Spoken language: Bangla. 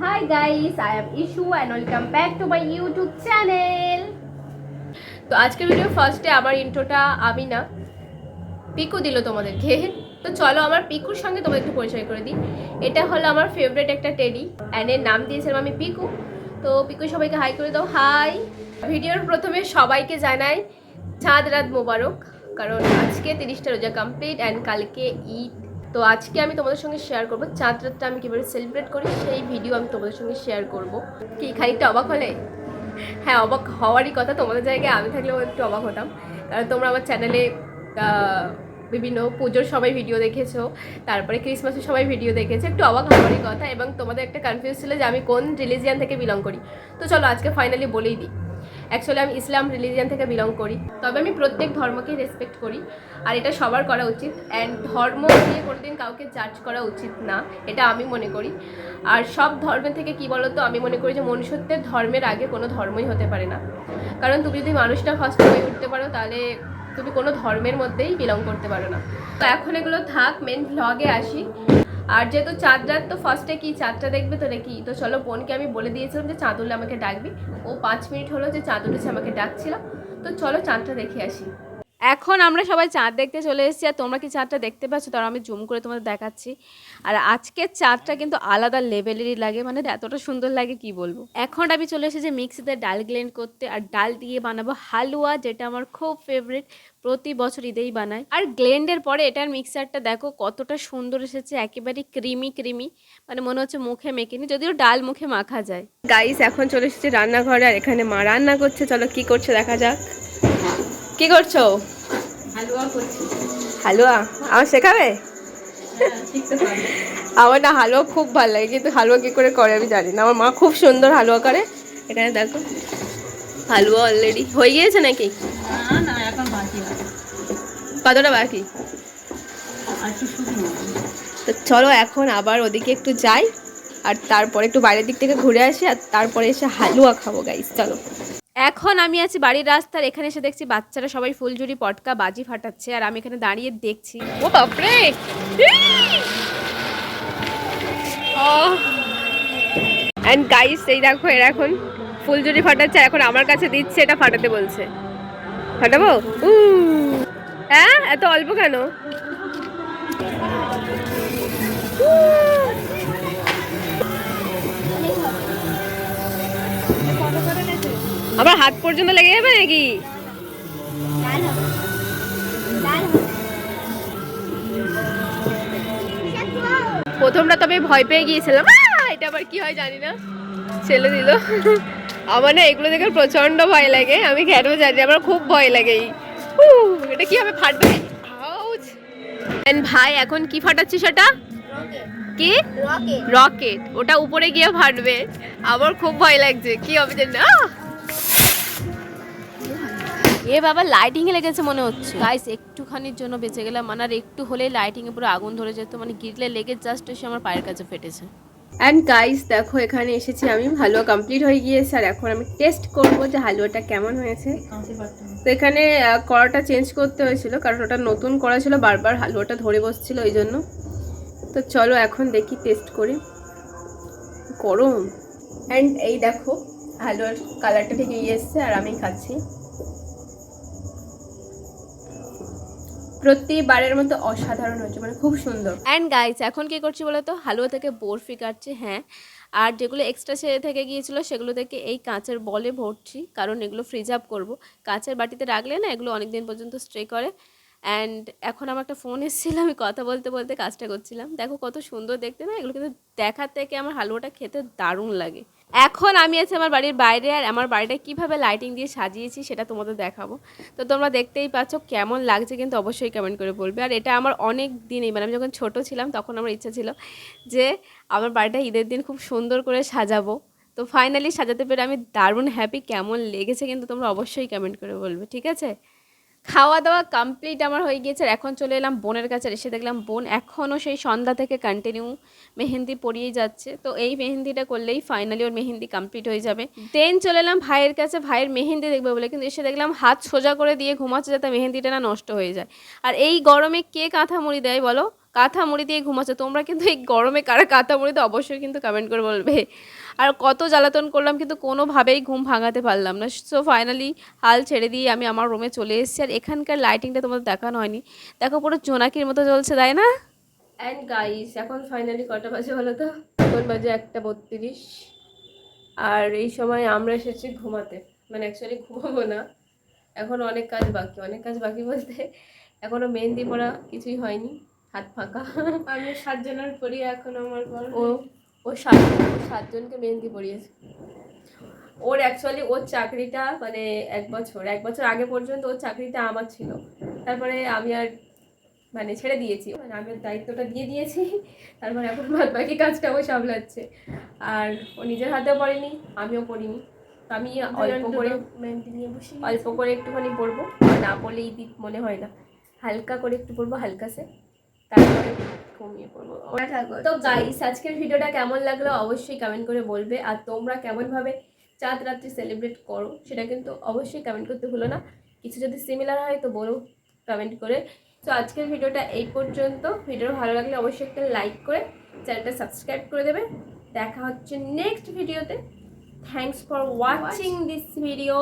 Hi guys, I am Ishu and welcome back to my YouTube channel. তো আজকের ভিডিও ফার্স্টে আমার ইন্ট্রোটা আমি না পিকু দিল তোমাদেরকে। তো চলো আমার পিকুর সঙ্গে তোমাদের একটু পরিচয় করে দিই। এটা হলো আমার ফেভারিট একটা টেডি অ্যান্ড এর নাম দিয়েছিলাম আমি পিকু। তো পিকু সবাইকে হাই করে দাও। হাই ভিডিওর প্রথমে সবাইকে জানাই চাঁদ রাত মোবারক কারণ আজকে তিরিশটা রোজা কমপ্লিট অ্যান্ড কালকে ঈদ। তো আজকে আমি তোমাদের সঙ্গে শেয়ার করব। চাঁদ রাতটা আমি কীভাবে সেলিব্রেট করি, সেই ভিডিও আমি তোমাদের সঙ্গে শেয়ার করব। কি, খানিকটা অবাক হলে? হ্যাঁ অবাক হওয়ারই কথা। তোমাদের জায়গায় আমি থাকলেও একটু অবাক হতাম। কারণ তোমরা আমার চ্যানেলে বিভিন্ন পুজোর সবাই ভিডিও দেখেছ, তারপরে ক্রিসমাসের সবাই ভিডিও দেখেছে। একটু অবাক হওয়ারই কথা এবং তোমাদের একটা কনফিউজ ছিল যে আমি কোন রিলিজিয়ান থেকে বিলং করি। তো চলো আজকে ফাইনালি বলেই দিই। অ্যাকচুয়ালি আমি ইসলাম রিলিজিয়ান থেকে বিলং করি। তবে আমি প্রত্যেক ধর্মকেই রেসপেক্ট করি। আর এটা সবার করা উচিত। অ্যান্ড ধর্ম নিয়ে কোনোদিন কাউকে জাজ করা উচিত না। এটা আমি মনে করি। আর সব ধর্মের থেকে কি বলতো? আমি মনে করি যে মনুষ্যত্বের ধর্মের আগে কোনো ধর্মই হতে পারে না। কারণ তুমি যদি মানুষটা ফার্স্ট হয়ে উঠতে পারো, তাহলে তুমি কোনো ধর্মের মধ্যেই বিলং করতে পারো না। তো এখন এগুলো থাক মেন ভ্লগে আসি। আর যেহেতু চাঁদ রাত তো ফার্স্টে কি চাঁদটা দেখবে তো নাকি? তো চলো বোনকে আমি বলে দিয়েছিলাম যে চাঁদুলে আমাকে ডাকবি। ও পাঁচ মিনিট হলো যে চাঁদ উঠেছে আমাকে ডাকছিল। তো চলো চাঁদটা দেখে আসি। এখন আমরা সবাই চাঁদ দেখতে চলে এসেছি, আর তোমরা কি চাঁদটা দেখতে পাচ্ছ? তার আমি জুম করে তোমাদের দেখাচ্ছি। আর আজকের চাঁদটা কিন্তু আলাদা লেভেলেরই লাগে মানে এতটা সুন্দর লাগে, কি বলব? এখন আমি চলে এসেছি মিক্সিতে ডাল গ্লেন্ড করতে, আর ডাল দিয়ে বানাবো হালুয়া, যেটা আমার খুব ফেভারিট প্রতি বছর ঈদেই বানাই। আর গ্লেন্ডের পরে এটার মিক্সারটা দেখো, কতটা সুন্দর এসেছে, একেবারে ক্রিমি ক্রিমি মানে মনে হচ্ছে মুখে মেখেনি, যদিও ডাল মুখে মাখা যায়। গাইস এখন চলে এসেছি রান্নাঘরে, আর এখানে মা রান্না করছে, চলো কি করছে দেখা যাক। কি করছ? হালুয়া করছি। হালুয়া? আমার শেখাবে? হ্যাঁ, আমার না হালুয়া খুব ভালো লাগে কিন্তু হালুয়া কী করে করে আমি জানি না। আমার মা খুব সুন্দর হালুয়া করে। এখানে দেখো হালুয়া অলরেডি হয়ে গিয়েছে নাকি? কতটা বাকি? তো চলো এখন আবার ওদিকে একটু যাই আর তারপরে একটু বাইরের দিক থেকে ঘুরে আসি আর তারপরে এসে হালুয়া খাব গাইস চলো। এখন আমি আছি বাড়ির রাস্তার, এখানে এসে দেখছি বাচ্চারা সবাই ফুলঝুরি, পটকা, বাজি ফাটাচ্ছে, আর আমি এখানে দাঁড়িয়ে দেখছি। ও বাপরে! অ্যান্ড গাইস এই দেখো এরা এখন ফুলঝুরি ফাটাচ্ছে এখন আমার কাছে দিচ্ছে, এটা ফাটাতে বলছে। ফাটাবো? হ্যাঁ? এত অল্প কেন? আমার হাত পর্যন্ত লেগে যাবে নাকি? প্রথমটা তবে ভয় পেয়ে গিয়েছিলাম! এটা আবার কি হয় জানি না। ছেলে দিল। আমার না এগুলো দেখে প্রচণ্ড ভয় লাগে। আমি কেন জানি, আমার খুব ভয় লাগে এটা কি হবে? ফাটবে? ভাই, এখন কি ফাটাচ্ছিস সেটা? কি? রকেট ওটা উপরে গিয়ে ফাটবে আমার খুব ভয় লাগছে। কি হবে জানি না! এ বাবা লাইটিং এ লেগেছে মনে হচ্ছে। গাইস একটুখানির জন্য বেঁচে গেলাম। মানে আর একটু হলেই লাইটিং এ পুরো আগুন ধরে যেত। মানে গিরলে লেগে জাস্ট এসে আমার পায়ের কাছে ফেটেছে। অ্যান্ড গাইস দেখো এখানে এসেছি আমি। হালুয়া কমপ্লিট হয়ে গিয়েছে। আর এখন আমি টেস্ট করব যে হালুয়াটা কেমন হয়েছে। তো এখানে কড়াটা চেঞ্জ করতে হয়েছিল। কারণ ওটা নতুন করা ছিল। বারবার হালুয়াটা ধরে বসছিল ওই জন্য তো চলো এখন দেখি টেস্ট করি। গরম। অ্যান্ড এই দেখো হালুয়ার কালারটা ঠিক এই এসছে আর আমি খাচ্ছি। প্রতিবারের মতো অসাধারণ হয়েছে মানে খুব সুন্দর। অ্যান্ড গাইস এখন কি করছি বলো তো হালুয়া থেকে বরফি কাটছি হ্যাঁ। আর যেগুলো এক্সট্রা ছেড়ে থেকে গিয়েছিল, সেগুলো থেকে এই কাঁচের বলে ভরছি, কারণ এগুলো ফ্রিজ আপ করব। কাঁচের বাটিতে রাখলে না, এগুলো অনেক দিন পর্যন্ত স্ট্রে করে। অ্যান্ড এখন আমার একটা ফোন এসেছিল, আমি কথা বলতে বলতে কাজটা করছিলাম। দেখো কত সুন্দর দেখতে না, এগুলো কিন্তু দেখার থেকে আমার হালুয়াটা খেতে দারুণ লাগে। এখন আমি আছি আমার বাড়ির বাইরে, আর আমার বাড়িটা কীভাবে লাইটিং দিয়ে সাজিয়েছি সেটা তোমাদের দেখাবো। তো তোমরা দেখতেই পাচ্ছ কেমন লাগছে কিন্তু অবশ্যই কমেন্ট করে বলবে। আর এটা আমার অনেক দিনই মানে আমি যখন ছোট ছিলাম তখন আমার ইচ্ছা ছিল যে আমার বাড়িটা ঈদের দিন খুব সুন্দর করে সাজাবো। তো ফাইনালি সাজাতে পেরে আমি দারুণ হ্যাপি কেমন লেগেছে কিন্তু তোমরা অবশ্যই কমেন্ট করে বলবে, ঠিক আছে? খাওয়া দাওয়া কমপ্লিট আমার হয়ে গিয়েছে আর এখন চলে এলাম বোনের কাছে এসে দেখলাম বোন এখনও সেই সন্ধ্যা থেকে কন্টিনিউ মেহেন্দি পরিয়েই যাচ্ছে। তো এই মেহেন্দিটা করলেই ফাইনালি ওর মেহেন্দি কমপ্লিট হয়ে যাবে। দেন চলে এলাম ভাইয়ের কাছে, ভাইয়ের মেহেন্দি দেখবে বলে কিন্তু এসে দেখলাম হাত সোজা করে দিয়ে ঘুমাচ্ছে যাতে মেহেন্দিটা না নষ্ট হয়ে যায়। আর এই গরমে কে কাঁথা মুড়ি দেয় বলো? কাঁথা মুড়ি দিয়ে ঘুমাচ্ছে। তোমরা কিন্তু এই গরমে কারা কাঁথা মুড়িতে অবশ্যই কিন্তু কমেন্ট করে বলবে। আর কত জ্বালাতন করলাম কিন্তু কোনোভাবেই ঘুম ভাঙাতে পারলাম না। সো ফাইনালি হাল ছেড়ে দিয়ে আমি আমার রুমে চলে এসেছি। আর এখানকার লাইটিংটা তোমাদের দেখানো হয়নি। দেখো পুরো জোনাকির মতো জ্বলছে তাই না? অ্যান্ড গাইস এখন ফাইনালি কটা বাজে বলো তো? এখন বাজে একটা বত্রিশ। আর এই সময় আমরা এসেছি ঘুমাতে। মানে অ্যাকচুয়ালি ঘুমাবো না। এখন অনেক কাজ বাকি। অনেক কাজ বাকি বলতে এখনও মেহেন্দি পড়া কিছুই হয়নি। হাত ফাঁকা। আমি সাতজনের পরি এখন আমার ও। ও সাত সাতজনকে মেহেন্দি পড়িয়েছে ওর অ্যাকচুয়ালি ওর চাকরিটা মানে এক বছর এক বছর আগে পর্যন্ত ওর চাকরিটা আমার ছিল। তারপরে আমি আর মানে ছেড়ে দিয়েছি। মানে আমি দায়িত্বটা দিয়ে দিয়েছি। তারপরে এখন বাদ বাকি কাজটা ও সামলাচ্ছে। আর ও নিজের হাতেও পড়েনি আমিও পড়িনি তো আমি অল্প করে মেহেন্দি নিয়ে বসি অল্প করে একটুখানি পড়ব। না পড়লে ঈদ মনে হয় না। হালকা করে একটু পড়ব হালকা সে। তারপরে কমিয়ে পড়ব। তো গাইস আজকের ভিডিওটা কেমন লাগল অবশ্যই কমেন্ট করে বলবে। আর তোমরা কেমনভাবে চাঁদ রাত্রি সেলিব্রেট করো সেটা কিন্তু অবশ্যই কমেন্ট করতে ভুলো না। কিছু যদি সিমিলার হয় তো বলো কমেন্ট করে। তো আজকের ভিডিওটা এই পর্যন্ত। ভিডিও ভালো লাগলে অবশ্যই একটা লাইক করে চ্যানেলটা সাবস্ক্রাইব করে দেবে। দেখা হচ্ছে নেক্সট ভিডিওতে thanks for watching this video